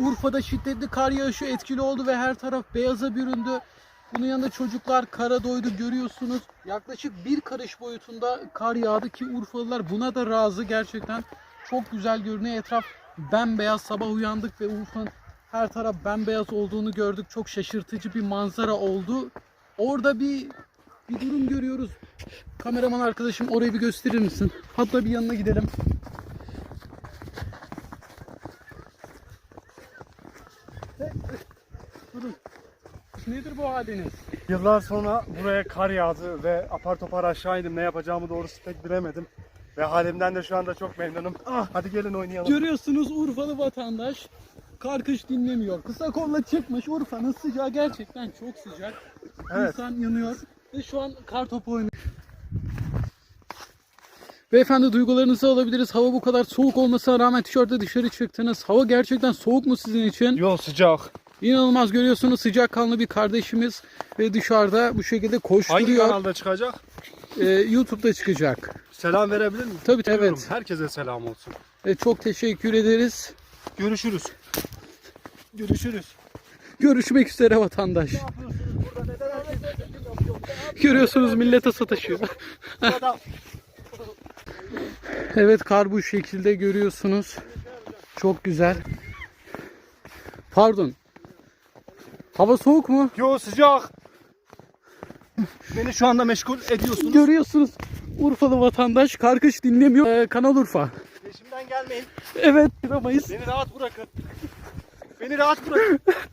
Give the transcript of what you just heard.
Urfa'da şiddetli kar yağışı etkili oldu ve her taraf beyaza büründü. Bunun yanında çocuklar kara doydu görüyorsunuz. Yaklaşık bir karış boyutunda kar yağdı ki Urfalılar buna da razı gerçekten. Çok güzel görünüyor etraf bembeyaz sabah uyandık ve Urfa'nın her taraf bembeyaz olduğunu gördük. Çok şaşırtıcı bir manzara oldu. Orada bir bir durum görüyoruz. Kameraman arkadaşım orayı bir gösterir misin? Hatta bir yanına gidelim. Durun. Nedir bu haliniz? Yıllar sonra buraya kar yağdı ve apar topar aşağı indim. Ne yapacağımı doğrusu pek bilemedim. Ve halimden de şu anda çok memnunum. Ah. Hadi gelin oynayalım. Görüyorsunuz Urfalı vatandaş kar kış dinlemiyor. Kısa kolla çıkmış Urfa'nın sıcağı gerçekten çok sıcak. Evet. İnsan yanıyor ve şu an kar topu oynuyor. Beyefendi duygularınızı alabiliriz. Hava bu kadar soğuk olmasına rağmen tişörtle dışarı çıktınız. Hava gerçekten soğuk mu sizin için? Yol sıcak. İnanılmaz görüyorsunuz sıcakkanlı bir kardeşimiz ve dışarıda bu şekilde Hangi koşturuyor. kanalda çıkacak? Ee, YouTube'da çıkacak. Selam verebilir miyim? Tabii evet. Herkese selam olsun. E, çok teşekkür ederiz. Görüşürüz. Görüşürüz. Görüşmek üzere vatandaş. Görüyorsunuz millete sataşıyor. evet kar bu şekilde görüyorsunuz. Çok güzel. Pardon. Hava soğuk mu? Yo sıcak. Beni şu anda meşgul ediyorsunuz. Görüyorsunuz. Urfalı vatandaş karkış dinlemiyor. Ee, Kanal Urfa. Peşimden gelmeyin. Evet bulamayız. Beni rahat bırakın. Beni rahat bırakın.